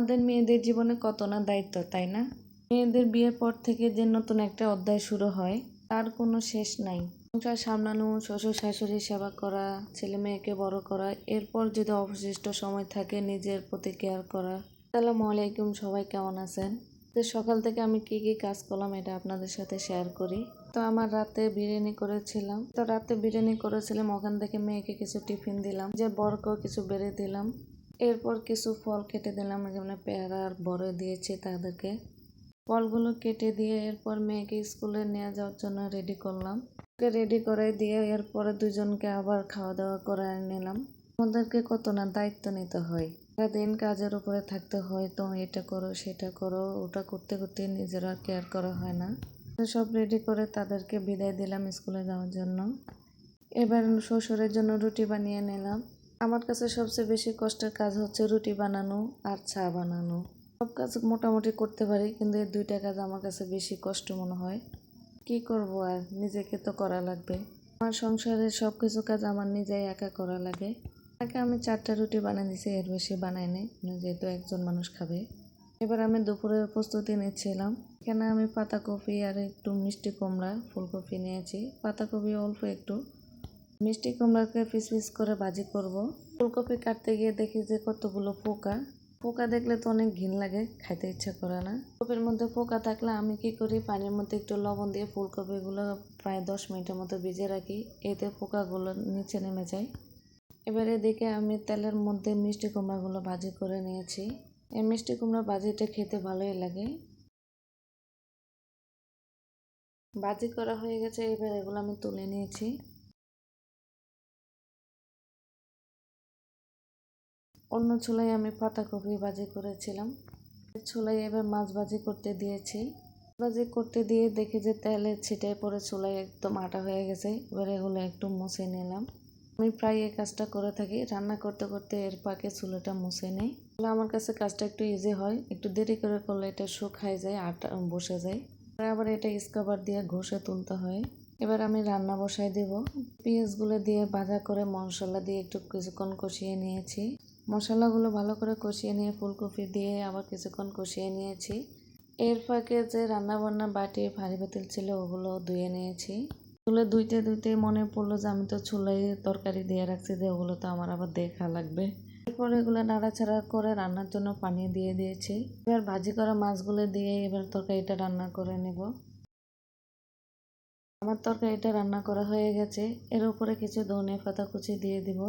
আমাদের মেয়েদের জীবনে কত না দায়িত্ব, তাই না? মেয়েদের বিয়ের পর থেকে যে নতুন একটা অধ্যায় শুরু হয়, তার কোনো শেষ নাই। সংসার সামলানো, শ্বশুর শাশুড়ির সেবা করা, ছেলে মেয়েকে বড় করা, এরপর যদি অবশিষ্ট সময় থাকে নিজের প্রতি কেয়ার করা। আসসালামু আলাইকুম, সবাই কেমন আছেন? তো সকাল থেকে আমি কি কি কাজ করলাম এটা আপনাদের সাথে শেয়ার করি। তো আমার রাতে বিরিয়ানি করেছিলাম। তো রাতে বিরিয়ানি করেছিলাম, ওখান থেকে মেয়েকে কিছু টিফিন দিলাম যে বরকেও কিছু বেড়ে দিলাম। এরপর কিছু ফল কেটে দিলাম যেমন পেয়ারা আর বড় দিয়েছি তাদেরকে। ফলগুলো কেটে দিয়ে এরপর মেয়েকে স্কুলে নিয়ে যাওয়ার জন্য রেডি করলাম। ওকে রেডি করে দিয়ে এরপরে দুজনকে আবার খাওয়া দাওয়া করে নিলাম। আমাদেরকে কত না দায়িত্ব নিতে হয়। সারাদিন কাজের উপরে থাকতে হয় তো এটা করো, সেটা করো, ওটা করতে করতে নিজেরা কেয়ার করা হয় না। সব রেডি করে তাদেরকে বিদায় দিলাম স্কুলে যাওয়ার জন্য। এবার শ্বশুরের জন্য রুটি বানিয়ে নিলাম। আমার কাছে সবচেয়ে বেশি কষ্টের কাজ হচ্ছে রুটি বানানো আর চা বানানো। সব কাজ মোটামুটি করতে পারি, কিন্তু এই দুইটা কাজ আমার কাছে বেশি কষ্ট মনে হয়। কি করব আর? নিজেকে তো করা লাগবে। আমার সংসারের সব কিছু কাজ আমার নিজেই একা করা লাগে। তাকে আমি চারটা রুটি বানিয়ে দিছি, এর বেশি বানাই বানাইনি যেহেতু একজন মানুষ খাবে। এবার আমি দুপুরের প্রস্তুতি নিচ্ছিলাম। এখানে আমি পাতাকপি আর একটু মিষ্টি কুমড়া, ফুলকপি নিয়েছি। পাতাকপি অল্প একটু। মিষ্টি কুমড়াকে পিস পিস করে ভাজি করব। ফুলকপি কাটতে গিয়ে দেখি যে কতগুলো পোকা। পোকা দেখলে তো অনেক ঘিন লাগে, খাইতে ইচ্ছা করে না। কপির মধ্যে পোকা থাকলে আমি কি করি? পানির মধ্যে একটু লবণ দিয়ে ফুলকপিগুলো প্রায় দশ মিনিটের মতো ভিজে রাখি। এতে পোকাগুলো নিচে নেমে যায়। এবার এদিকে আমি তেলের মধ্যে মিষ্টি কুমড়াগুলো ভাজি করে নিয়েছি। এই মিষ্টি কুমড়া ভাজিটা খেতে ভালোই লাগে। ভাজি করা হয়ে গেছে, এবার এগুলো আমি তুলে নিয়েছি। অন্য চুলায় আমি পাতাকপি ভাজি করেছিলাম। চুলায় এবার মাছ ভাজি করতে দিয়েছি। ভাজি করতে দিয়ে দেখি যে তেলে ছিটায় পরে চুলায় একদম আটা হয়ে গেছে। এবার এগুলো একটু মুছে নিলাম। আমি প্রায় এই কাজটা করে থাকি। রান্না করতে করতে এর পাকে চুলাটা মুছে নেই। তাহলে আমার কাছে কাজটা একটু ইজি হয়। একটু দেরি করে করলে এটা শুকায় যায়, আটা বসে যায়। আবার এটা স্কাবার দিয়ে ঘষে তুলতে হয়। এবার আমি রান্না বসাই দেব। পেঁয়াজগুলো দিয়ে ভাজা করে মশলা দিয়ে একটু কিছুক্ষণ কষিয়ে নিয়েছি। মশলাগুলো ভালো করে কষিয়ে নিয়ে ফুলকপি দিয়ে আবার কিছুক্ষণ কষিয়ে নিয়েছি। এর ফাঁকে যে রান্নাবান্না বাটি, ভারী বাতিল ছিল, ওগুলো ধুয়ে নিয়েছি। ওগুলো ধুইতে ধুইতে মনে পড়ল যে আমি তো চুলাই তরকারি দিয়ে রাখছি যে ওগুলো তো আমার আবার দেখা লাগবে। এরপর এগুলো নাড়াচাড়া করে রান্নার জন্য পানি দিয়ে দিয়েছি। এবার ভাজি করা মাছগুলো দিয়ে এবার তরকারিটা রান্না করে নেব। আমার তরকারিটা রান্না করা হয়ে গেছে। এর উপরে কিছু ধনে পাতা কুচি দিয়ে দিব।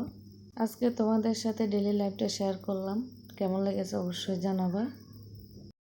আজকে তোমাদের সাথে ডেলি লাইফটা শেয়ার করলাম। কেমন লেগেছে অবশ্যই জানাবা।